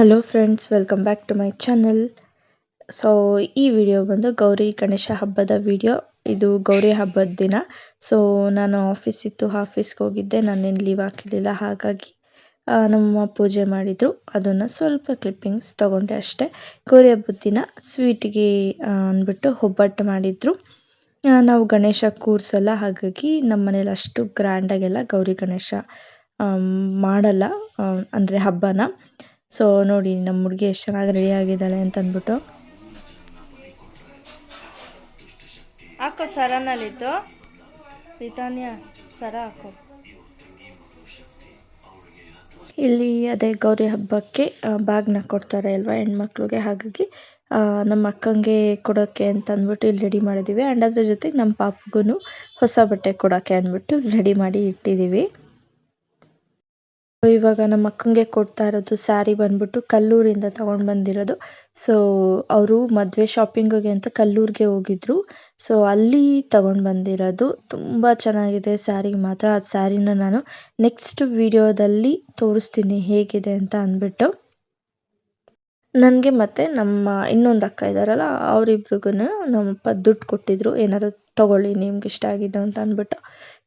Hello friends welcome back to my channel so ಈ video ಬಂದು ಗೌರಿ ಗಣೇಶ ಹಬ್ಬದ ವಿಡಿಯೋ ಇದು ಗೌರಿ ಹಬ್ಬದ ದಿನ. ಸೊ ನಾನು ಆಫೀಸ್ ಇತ್ತು ಆಫೀಸ್ಗೆ ಹೋಗಿದ್ದೆ. ನಾನೇನು ಲೀವ್ ಹಾಕಿರಲಿಲ್ಲ. ಹಾಗಾಗಿ ನಮ್ಮ ಪೂಜೆ ಮಾಡಿದ್ರು. ಅದನ್ನು ಸ್ವಲ್ಪ ಕ್ಲಿಪ್ಪಿಂಗ್ಸ್ ತಗೊಂಡೆ ಅಷ್ಟೇ. ಗೌರಿ ಹಬ್ಬದ ದಿನ ಸ್ವೀಟಿಗೆ ಅಂದ್ಬಿಟ್ಟು ಒಬ್ಬಟ್ಟು ಮಾಡಿದ್ರು. ನಾವು ಗಣೇಶ ಕೂರಿಸಲ್ಲ. ಹಾಗಾಗಿ ನಮ್ಮ ಮನೇಲಿ ಅಷ್ಟು ಗ್ರ್ಯಾಂಡಾಗೆಲ್ಲ ಗೌರಿ ಗಣೇಶ ಮಾಡಲ್ಲ ಅಂದರೆ ಹಬ್ಬನ. ಸೊ ನೋಡಿ ನಮ್ಮ ಹುಡುಗಿ ಎಷ್ಟು ಚೆನ್ನಾಗಿ ರೆಡಿ ಆಗಿದ್ದಾಳೆ ಅಂತ ಅಂದ್ಬಿಟ್ಟು ಹಾಕೋ ಸರನಲ್ಲಿತ್ತು. ರಿತಾನ್ಯ ಸರ ಹಾಕೋ. ಇಲ್ಲಿ ಅದೇ ಗೌರಿ ಹಬ್ಬಕ್ಕೆ ಬಾಗ್ನ ಕೊಡ್ತಾರೆ ಅಲ್ವಾ ಹೆಣ್ಮಕ್ಳಿಗೆ. ಹಾಗಾಗಿ ನಮ್ಮ ಅಕ್ಕಂಗೆ ಕೊಡೋಕ್ಕೆ ಅಂತ ಅಂದ್ಬಿಟ್ಟು ಇಲ್ಲಿ ರೆಡಿ ಮಾಡಿದ್ದೀವಿ. ಆ್ಯಂಡ್ ಅದ್ರ ಜೊತೆಗೆ ನಮ್ಮ ಪಾಪಗೂ ಹೊಸ ಬಟ್ಟೆ ಕೊಡೋಕ್ಕೆ ಅಂದ್ಬಿಟ್ಟು ರೆಡಿ ಮಾಡಿ ಇಟ್ಟಿದ್ದೀವಿ. ಇವಾಗ ನಮ್ಮ ಅಕ್ಕಂಗೆ ಕೊಡ್ತಾ ಇರೋದು ಸ್ಯಾರಿ ಬಂದ್ಬಿಟ್ಟು ಕಲ್ಲೂರಿಂದ ತಗೊಂಡು ಬಂದಿರೋದು. ಸೊ ಅವರು ಮದುವೆ ಶಾಪಿಂಗಿಗೆ ಅಂತ ಕಲ್ಲೂರಿಗೆ ಹೋಗಿದ್ರು. ಸೊ ಅಲ್ಲಿ ತಗೊಂಡು ಬಂದಿರೋದು. ತುಂಬ ಚೆನ್ನಾಗಿದೆ ಸ್ಯಾರಿ ಮಾತ್ರ. ಆ ಸ್ಯಾರಿನ ನಾನು ನೆಕ್ಸ್ಟ್ ವಿಡಿಯೋದಲ್ಲಿ ತೋರಿಸ್ತೀನಿ ಹೇಗಿದೆ ಅಂತ ಅಂದ್ಬಿಟ್ಟು. ನನಗೆ ಮತ್ತೆ ನಮ್ಮ ಇನ್ನೊಂದು ಅಕ್ಕ ಇದ್ದಾರಲ್ಲ ಅವರಿಬ್ರಿಗೂ ನಮ್ಮಪ್ಪ ದುಡ್ಡು ಕೊಟ್ಟಿದ್ರು. ಏನಾದ್ರು ತೊಗೊಳ್ಳಿ ನಿಮ್ಗೆ ಇಷ್ಟ ಆಗಿದ್ದು ಅಂತ ಅಂದ್ಬಿಟ್ಟು.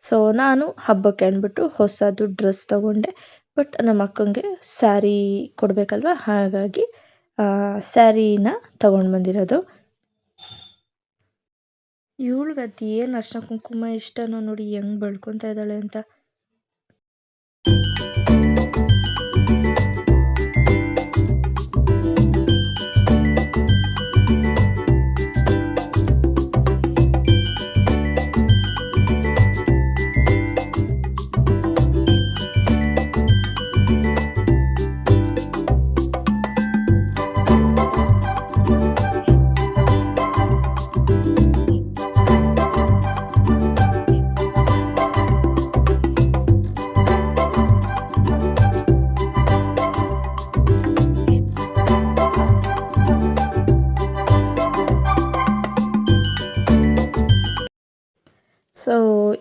ಸೊ ನಾನು ಹಬ್ಬಕ್ಕೆ ಅಂದ್ಬಿಟ್ಟು ಹೊಸದು ಡ್ರೆಸ್ ತಗೊಂಡೆ. ಬಟ್ ನಮ್ಮ ಅಕ್ಕಂಗೆ ಸ್ಯಾರಿ ಕೊಡಬೇಕಲ್ವ? ಹಾಗಾಗಿ ಸ್ಯಾರಿನ ತಗೊಂಡು ಬಂದಿರೋದು. ಇವಳಿಗೆ ಏನು ಅರ್ಶಿನ ಕುಂಕುಮ ಇಷ್ಟನೋ ನೋಡಿ ಹೆಂಗೆ ಬೆಳ್ಕೊತಾ ಇದ್ದಾಳೆ ಅಂತ. ಸೊ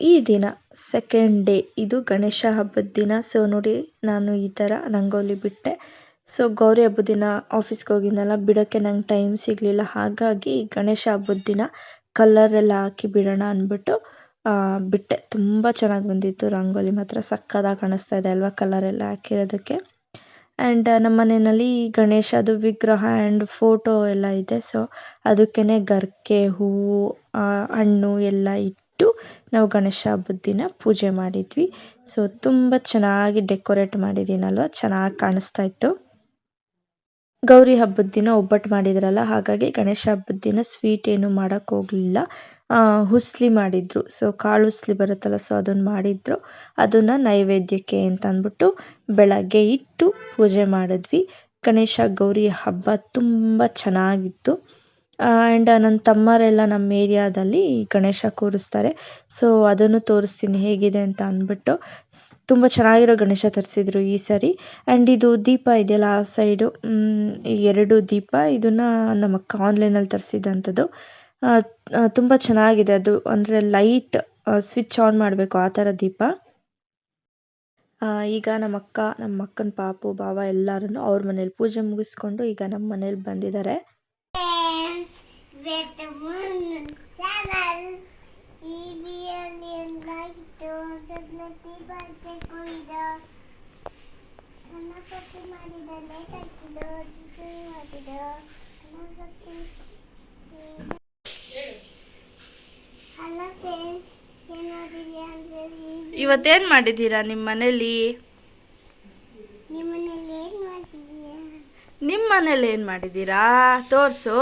ಈ ದಿನ ಸೆಕೆಂಡ್ ಡೇ ಇದು ಗಣೇಶ ಹಬ್ಬದ ದಿನ. ಸೊ ನೋಡಿ, ನಾನು ಈ ಥರ ರಂಗೋಲಿ ಬಿಟ್ಟೆ. ಸೊ ಗೌರಿ ಹಬ್ಬದ ದಿನ ಆಫೀಸ್ಗೆ ಹೋಗಿದ್ನಲ್ಲ ಬಿಡೋಕ್ಕೆ ನಂಗೆ ಟೈಮ್ ಸಿಗಲಿಲ್ಲ. ಹಾಗಾಗಿ, ಗಣೇಶ ಹಬ್ಬದ ದಿನ ಕಲರ್ ಎಲ್ಲ ಹಾಕಿ ಬಿಡೋಣ ಅಂದ್ಬಿಟ್ಟು ಬಿಟ್ಟೆ. ತುಂಬ ಚೆನ್ನಾಗಿ ಬಂದಿತ್ತು ರಂಗೋಲಿ ಮಾತ್ರ. ಸಕ್ಕದಾಗಿ ಕಾಣಿಸ್ತಾ ಇದೆ ಅಲ್ವಾ ಎಲ್ಲ ಹಾಕಿರೋದಕ್ಕೆ. ಆ್ಯಂಡ್ ನಮ್ಮ ಮನೆಯಲ್ಲಿ ಗಣೇಶದು ವಿಗ್ರಹ ಆ್ಯಂಡ್ ಫೋಟೋ ಎಲ್ಲ ಇದೆ. ಸೊ ಅದಕ್ಕೇ ಗರ್ಕೆ, ಹೂವು ಹಣ್ಣು ಎಲ್ಲ ಇಟ್ಟು ನಾವು ಗಣೇಶ ಹಬ್ಬದ ದಿನ ಪೂಜೆ ಮಾಡಿದ್ವಿ. ಸೊ ತುಂಬ ಚೆನ್ನಾಗಿ ಡೆಕೋರೇಟ್ ಮಾಡಿದ್ದೀನಲ್ವ? ಚೆನ್ನಾಗಿ ಕಾಣಿಸ್ತಾ ಇತ್ತು. ಗೌರಿ ಹಬ್ಬದ ದಿನ ಒಬ್ಬಟ್ಟು ಮಾಡಿದ್ರಲ್ಲ, ಹಾಗಾಗಿ ಗಣೇಶ ಹಬ್ಬದ ದಿನ ಸ್ವೀಟ್ ಏನು ಮಾಡೋಕ್ಕೆ ಹೋಗಲಿಲ್ಲ. ಹುಸ್ಲಿ ಮಾಡಿದ್ರು. ಸೊ ಕಾಳು ಹುಸ್ಲಿ ಬರುತ್ತಲ್ಲ ಸೊ ಅದನ್ನು ಮಾಡಿದ್ರು. ಅದನ್ನು ನೈವೇದ್ಯಕ್ಕೆ ಅಂತ ಅಂದ್ಬಿಟ್ಟು ಬೆಳಗ್ಗೆ ಇಟ್ಟು ಪೂಜೆ ಮಾಡಿದ್ವಿ. ಗಣೇಶ ಗೌರಿ ಹಬ್ಬ ತುಂಬ ಚೆನ್ನಾಗಿತ್ತು. ಆ್ಯಂಡ್ ನನ್ನ ತಮ್ಮರೆಲ್ಲ ನಮ್ಮ ಏರಿಯಾದಲ್ಲಿ ಗಣೇಶ ಕೂರಿಸ್ತಾರೆ. ಸೊ ಅದನ್ನು ತೋರಿಸ್ತೀನಿ ಹೇಗಿದೆ ಅಂತ ಅಂದ್ಬಿಟ್ಟು, ಸ್- ತುಂಬ ಚೆನ್ನಾಗಿರೋ ಗಣೇಶ ತರಿಸಿದ್ರು ಈ ಸರಿ. ಆ್ಯಂಡ್ ಇದು ದೀಪ ಇದೆಯಲ್ಲ ಆ ಸೈಡು ಎರಡು ದೀಪ ಇದನ್ನು ನಮ್ಮ ಅಕ್ಕ ಆನ್ಲೈನಲ್ಲಿ ತರಿಸಿದಂಥದ್ದು. ತುಂಬ ಚೆನ್ನಾಗಿದೆ. ಅದು ಅಂದರೆ ಲೈಟ್ ಸ್ವಿಚ್ ಆನ್ ಮಾಡಬೇಕು ಆ ಥರ ದೀಪ. ಈಗ ನಮ್ಮ ಅಕ್ಕ, ನಮ್ಮ ಅಕ್ಕನ ಪಾಪು ಬಾವ ಎಲ್ಲರೂ ಅವ್ರ ಮನೇಲಿ ಪೂಜೆ ಮುಗಿಸ್ಕೊಂಡು ಈಗ ನಮ್ಮ ಮನೇಲಿ ಬಂದಿದ್ದಾರೆ. ಗಣಪತಿ ಮಾಡಿದ ಲೇಟ್ ಹಾಕಿದ್ದು ಗಣಪತಿ ಹಲೋ ಫ್ರೆಂಡ್ಸ್ ಏನಾದಿದೆ ಅಂದ್ರೆ ಇವತ್ತೇನು ಮಾಡಿದ್ದೀರಾ ನಿಮ್ಮ ಮನೇಲಿ? ನಿಮ್ಮ ಮನೇಲಿ ಏನು ಮಾಡಿದೀರಾ ನಿಮ್ಮ ಮನೇಲಿ ಏನು ಮಾಡಿದ್ದೀರಾ? ತೋರಿಸು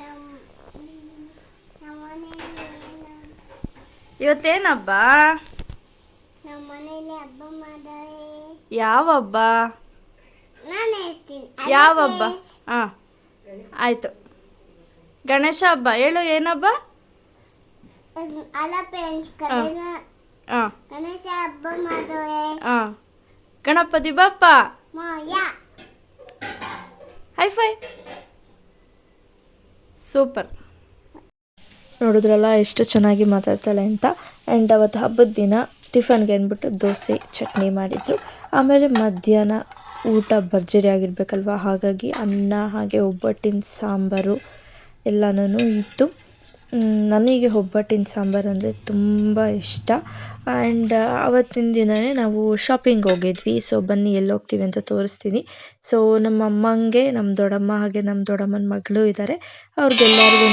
ನಮ್ಮ ನಮ್ಮ ಮನೆಯಲ್ಲಿ ಏನು ಇವತ್ತೇನು ಹಬ್ಬ ನಮ್ಮ ಮನೇಲಿ ಹಬ್ಬ ಯಾವ ಹಬ್ಬ? ನಾನು ಹೇಳ್ತೀನಿ. ಯಾವ ಹಬ್ಬ? ಹಾಂ ಆಯ್ತು. ಗಣೇಶ ಹಬ್ಬ. ಹೇಳು ಏನಬ್ಬ? ಅಲ್ಲ ಫ್ರೆಂಡ್ಸ್ ಕಡೆನ ಹಾಂ ಗಣೇಶ ಹಬ್ಬ ಮಾಡೋರೆ ಹಾಂ ಗಣಪತಿ ಬಪ್ಪ? ಮಾಯ ಹೈ ಫೈ ಸೂಪರ್. ನೋಡಿದ್ರಲ್ಲ, ಎಷ್ಟು ಚೆನ್ನಾಗಿ ಮಾತಾಡ್ತಾಳೆ ಅಂತ. ಆ್ಯಂಡ್ ಅವತ್ತು ಹಬ್ಬದ ದಿನ ಟಿಫನ್ಗೆ ಅಂದ್ಬಿಟ್ಟು ದೋಸೆ, ಚಟ್ನಿ ಮಾಡಿದ್ರು. ಆಮೇಲೆ ಮಧ್ಯಾಹ್ನ ಊಟ ಭರ್ಜರಿ ಆಗಿರಬೇಕಲ್ವ? ಹಾಗಾಗಿ ಅನ್ನ, ಹಾಗೆ ಒಬ್ಬಟ್ಟಿನ ಸಾಂಬಾರು ಎಲ್ಲನೂ ಇತ್ತು. ನನಗೆ ಒಬ್ಬಟ್ಟಿನ ಸಾಂಬಾರು ಅಂದರೆ ತುಂಬ ಇಷ್ಟ. ಆ್ಯಂಡ್ ಅವತ್ತಿನ ದಿನವೇ ನಾವು ಶಾಪಿಂಗ್ ಹೋಗಿದ್ವಿ. ಸೊ ಬನ್ನಿ ಎಲ್ಲಿ ಹೋಗ್ತೀವಿ ಅಂತ ತೋರಿಸ್ತೀನಿ. ಸೊ ನಮ್ಮ ಅಮ್ಮಂಗೆ, ನಮ್ಮ ದೊಡ್ಡಮ್ಮ ಹಾಗೆ ನಮ್ಮ ದೊಡ್ಡಮ್ಮನ ಮಗಳು ಇದ್ದಾರೆ ಅವ್ರಿಗೆಲ್ಲರಿಗೂ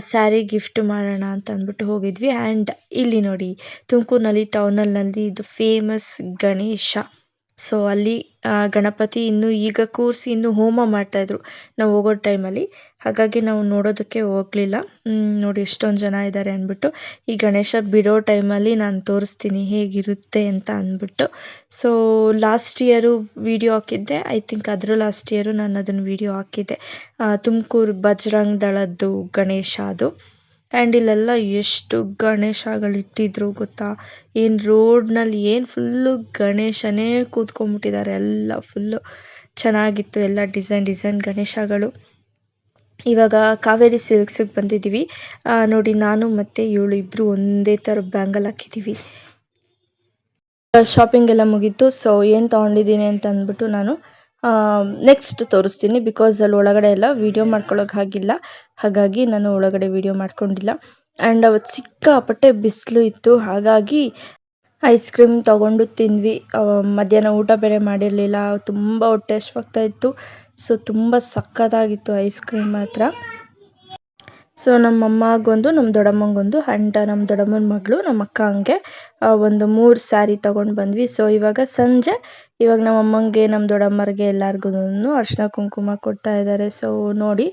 ಸ್ಯಾರಿ ಗಿಫ್ಟ್ ಮಾಡೋಣ ಅಂತ ಅಂದ್ಬಿಟ್ಟು ಹೋಗಿದ್ವಿ. ಆ್ಯಂಡ್ ಇಲ್ಲಿ ನೋಡಿ ತುಮಕೂರಿನಲ್ಲಿ ಟೌನಲ್ಲಿ ಇದು ಫೇಮಸ್ ಗಣೇಶ. ಸೊ ಅಲ್ಲಿ ಗಣಪತಿ ಇನ್ನು ಈಗ ಕೂರಿಸಿ ಇನ್ನು ಹೋಮ ಮಾಡ್ತಾಯಿದ್ರು ನಾವು ಹೋಗೋ ಟೈಮಲ್ಲಿ. ಹಾಗಾಗಿ ನಾವು ನೋಡೋದಕ್ಕೆ ಹೋಗಲಿಲ್ಲ. ನೋಡಿ ಎಷ್ಟೊಂದು ಜನ ಇದ್ದಾರೆ ಅಂದ್ಬಿಟ್ಟು. ಈ ಗಣೇಶ ಬಿಡೋ ಟೈಮಲ್ಲಿ ನಾನು ತೋರಿಸ್ತೀನಿ ಹೇಗಿರುತ್ತೆ ಅಂತ ಅಂದ್ಬಿಟ್ಟು. ಸೊ ಲಾಸ್ಟ್ ಇಯರು ವಿಡಿಯೋ ಹಾಕಿದ್ದೆ. ಐ ಥಿಂಕ್ ಅದ್ರ ಲಾಸ್ಟ್ ಇಯರು ನಾನು ಅದನ್ನು ವಿಡಿಯೋ ಹಾಕಿದ್ದೆ. ತುಮಕೂರು ಬಜರಂಗ್ ದಳದ್ದು ಗಣೇಶ ಅದು. ಆ್ಯಂಡ್ ಇಲ್ಲೆಲ್ಲ ಎಷ್ಟು ಗಣೇಶಗಳು ಇಟ್ಟಿದ್ರು ಗೊತ್ತಾ? ಏನು ರೋಡ್ನಲ್ಲಿ ಏನು ಫುಲ್ಲು ಗಣೇಶನೇ ಕೂತ್ಕೊಂಡ್ಬಿಟ್ಟಿದ್ದಾರೆ. ಎಲ್ಲ ಫುಲ್ಲು ಚೆನ್ನಾಗಿತ್ತು. ಎಲ್ಲ ಡಿಸೈನ್ ಡಿಸೈನ್ ಗಣೇಶಗಳು. ಇವಾಗ ಕಾವೇರಿ ಸಿಲ್ಕ್ಸಿಗೆ ಬಂದಿದ್ದೀವಿ. ನೋಡಿ ನಾನು ಮತ್ತು ಇವಳು ಇಬ್ಬರು ಒಂದೇ ಥರ ಬ್ಯಾಂಗಲ್ ಹಾಕಿದ್ದೀವಿ. ಶಾಪಿಂಗ್ ಎಲ್ಲ ಮುಗೀತು. ಸೊ ಏನು ತೊಗೊಂಡಿದ್ದೀನಿ ಅಂತ ಅಂದ್ಬಿಟ್ಟು ನಾನು ನೆಕ್ಸ್ಟ್ ತೋರಿಸ್ತೀನಿ ಬಿಕಾಸ್ ಅಲ್ಲಿ ಒಳಗಡೆ ಎಲ್ಲ ವೀಡಿಯೋ ಮಾಡ್ಕೊಳ್ಳೋಕೆ ಆಗಿಲ್ಲ ಹಾಗಾಗಿ ನಾನು ಒಳಗಡೆ ವಿಡಿಯೋ ಮಾಡ್ಕೊಂಡಿಲ್ಲ. ಆ್ಯಂಡ್ ಅವತ್ತು ಸಿಕ್ಕಾಪಟ್ಟೆ ಬಿಸಿಲು ಇತ್ತು. ಹಾಗಾಗಿ ಐಸ್ ಕ್ರೀಮ್ ತೊಗೊಂಡು ತಿಂದ್ವಿ. ಮಧ್ಯಾಹ್ನ ಊಟ ಬೇರೆ ಮಾಡಿರಲಿಲ್ಲ. ತುಂಬ ಹೊಟ್ಟೆ ಹಶ್ವಾಗ್ತಾ ಇತ್ತು. ಸೊ ತುಂಬ ಸಕ್ಕತ್ತಾಗಿತ್ತು ಐಸ್ ಕ್ರೀಮ್ ಮಾತ್ರ. ಸೊ ನಮ್ಮ ಅಮ್ಮಗೊಂದು, ನಮ್ಮ ದೊಡ್ಡಮ್ಮಂಗೊಂದು ಆ್ಯಂಡ್ ನಮ್ಮ ದೊಡ್ಡಮ್ಮನ ಮಗಳು, ನಮ್ಮ ಅಕ್ಕ ಹಂಗೆ ಒಂದು ಮೂರು ಸ್ಯಾರಿ ತೊಗೊಂಡು ಬಂದ್ವಿ. ಸೊ ಇವಾಗ ಸಂಜೆ, ಇವಾಗ ನಮ್ಮ ಅಮ್ಮಂಗೆ, ನಮ್ಮ ದೊಡ್ಡಮ್ಮರಿಗೆ ಎಲ್ಲರಿಗೂ ಅರ್ಶಿನ ಕುಂಕುಮ ಕೊಡ್ತಾ ಇದ್ದಾರೆ. ಸೊ ನೋಡಿ.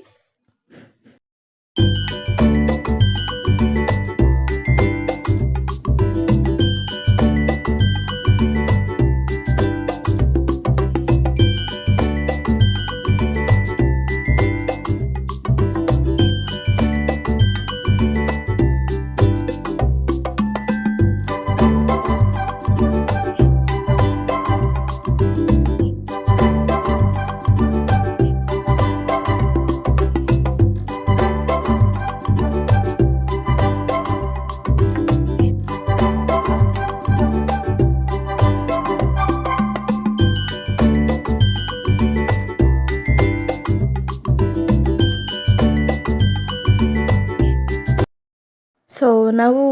ಸೊ ನಾವು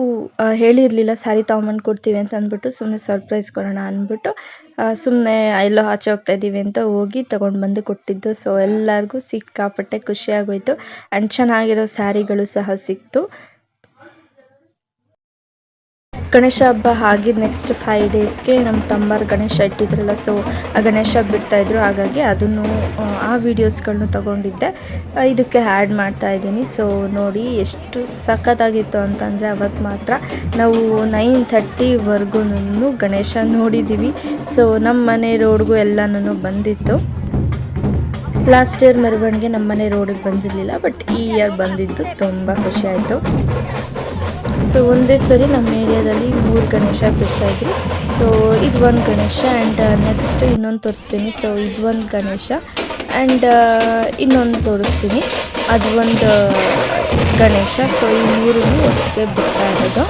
ಹೇಳಿರಲಿಲ್ಲ ಸ್ಯಾರಿ ತೊಗೊಂಬಂದು ಕೊಡ್ತೀವಿ ಅಂತ ಅಂದ್ಬಿಟ್ಟು ಸುಮ್ಮನೆ ಸರ್ಪ್ರೈಸ್ ಕೊಡೋಣ ಅಂದ್ಬಿಟ್ಟು ಸುಮ್ಮನೆ ಎಲ್ಲೋ ಆಚೆ ಹೋಗ್ತಾ ಇದ್ದೀವಿ ಅಂತ ಹೋಗಿ ತೊಗೊಂಡು ಬಂದು ಕೊಟ್ಟಿದ್ದು. ಸೊ ಎಲ್ಲರಿಗೂ ಸಿಕ್ಕಾಪಟ್ಟೆ ಖುಷಿಯಾಗೋಯಿತು. ಆ್ಯಂಡ್ ಚೆನ್ನಾಗಿರೋ ಸ್ಯಾರಿಗಳು ಸಹ ಸಿಕ್ತು. ಗಣೇಶ ಹಬ್ಬ ಆಗಿದ್ದು ನೆಕ್ಸ್ಟ್ ಫೈವ್ ಡೇಸ್ಗೆ ನಮ್ಮ ತಮ್ಮರು ಗಣೇಶ ಇಟ್ಟಿದ್ರಲ್ಲ ಸೊ ಆ ಗಣೇಶ ಬಿಡ್ತಾಯಿದ್ರು ಹಾಗಾಗಿ ಅದನ್ನು ಆ, ವೀಡಿಯೋಸ್ಗಳನ್ನೂ ತಗೊಂಡಿದ್ದೆ. ಇದಕ್ಕೆ ಆ್ಯಡ್ ಮಾಡ್ತಾ ಇದ್ದೀನಿ. ಸೊ ನೋಡಿ ಎಷ್ಟು ಸಖತ್ತಾಗಿತ್ತು ಅಂತಂದರೆ ಅವತ್ತು ಮಾತ್ರ ನಾವು ನೈನ್ ಥರ್ಟಿವರೆಗೂ ಗಣೇಶ ನೋಡಿದ್ದೀವಿ ಸೊ ನಮ್ಮ ಮನೆ ರೋಡ್ಗೂ ಎಲ್ಲನೂ ಬಂದಿತ್ತು. ಲಾಸ್ಟ್ ಇಯರ್ ಮೆರವಣಿಗೆ ನಮ್ಮ ಮನೆ ರೋಡಿಗೆ ಬಂದಿರಲಿಲ್ಲ ಬಟ್ ಈ ಇಯರ್ ಬಂದಿದ್ದು ತುಂಬ ಖುಷಿಯಾಯಿತು ಸೊ ಒಂದೇ ಸರಿ ನಮ್ಮ ಏರಿಯಾದಲ್ಲಿ ಮೂರು ಗಣೇಶ ಬಿಡ್ತಾಯಿದ್ರು ಸೊ ಇದು ಒಂದು ಗಣೇಶ ಆ್ಯಂಡ್ ನೆಕ್ಸ್ಟ್ ಇನ್ನೊಂದು ತೋರಿಸ್ತೀನಿ. ಸೊ ಇದು ಒಂದು ಗಣೇಶ ಆ್ಯಂಡ್ ಇನ್ನೊಂದು ತೋರಿಸ್ತೀನಿ. ಅದು ಒಂದು ಗಣೇಶ. ಸೊ ಈ ಮೂರು ಒಟ್ಟಿಗೆ ಬಿಡ್ತಾ ಇರೋದು.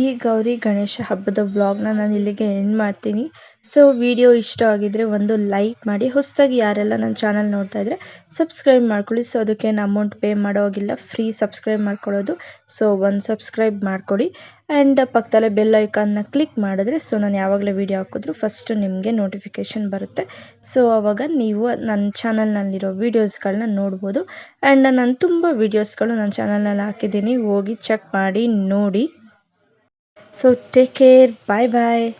ಈ ಗೌರಿ ಗಣೇಶ ಹಬ್ಬದ ವ್ಲಾಗ್ನ ನಾನು ಇಲ್ಲಿಗೆ ಎಂಡ್ ಮಾಡ್ತೀನಿ. ಸೊ ವಿಡಿಯೋ ಇಷ್ಟ ಆಗಿದ್ರೆ ಒಂದು ಲೈಕ್ ಮಾಡಿ. ಹೊಸದಾಗಿ ಯಾರೆಲ್ಲ ನನ್ನ ಚಾನಲ್ ನೋಡ್ತಾ ಇದ್ರೆ ಸಬ್ಸ್ಕ್ರೈಬ್ ಮಾಡ್ಕೊಳ್ಳಿ. ಸೊ ಅದಕ್ಕೇನು ಅಮೌಂಟ್ ಪೇ ಮಾಡೋ ಹಾಗಿಲ್ಲ ಫ್ರೀ ಸಬ್ಸ್ಕ್ರೈಬ್ ಮಾಡ್ಕೊಳ್ಳೋದು. ಸೊ ಒಂದು ಸಬ್ಸ್ಕ್ರೈಬ್ ಮಾಡ್ಕೊಳ್ಳಿ ಆ್ಯಂಡ್ ಪಕ್ಕದಲ್ಲೇ ಬೆಲ್ ಐಕಾನ್ನ ಕ್ಲಿಕ್ ಮಾಡಿದ್ರೆ ಸೊ ನಾನು ಯಾವಾಗಲೇ ವೀಡಿಯೋ ಹಾಕಿದ್ರು ಫಸ್ಟು ನಿಮಗೆ ನೋಟಿಫಿಕೇಷನ್ ಬರುತ್ತೆ. ಸೊ ಆವಾಗ ನೀವು ನನ್ನ ಚಾನಲ್ನಲ್ಲಿರೋ ವೀಡಿಯೋಸ್ಗಳನ್ನ ನೋಡ್ಬೋದು. ಆ್ಯಂಡ್ ನಾನು ತುಂಬ ವೀಡಿಯೋಸ್ಗಳು ನನ್ನ ಚಾನಲ್ನಲ್ಲಿ ಹಾಕಿದ್ದೀನಿ. ಹೋಗಿ ಚೆಕ್ ಮಾಡಿ, ನೋಡಿ. So take care. Bye bye.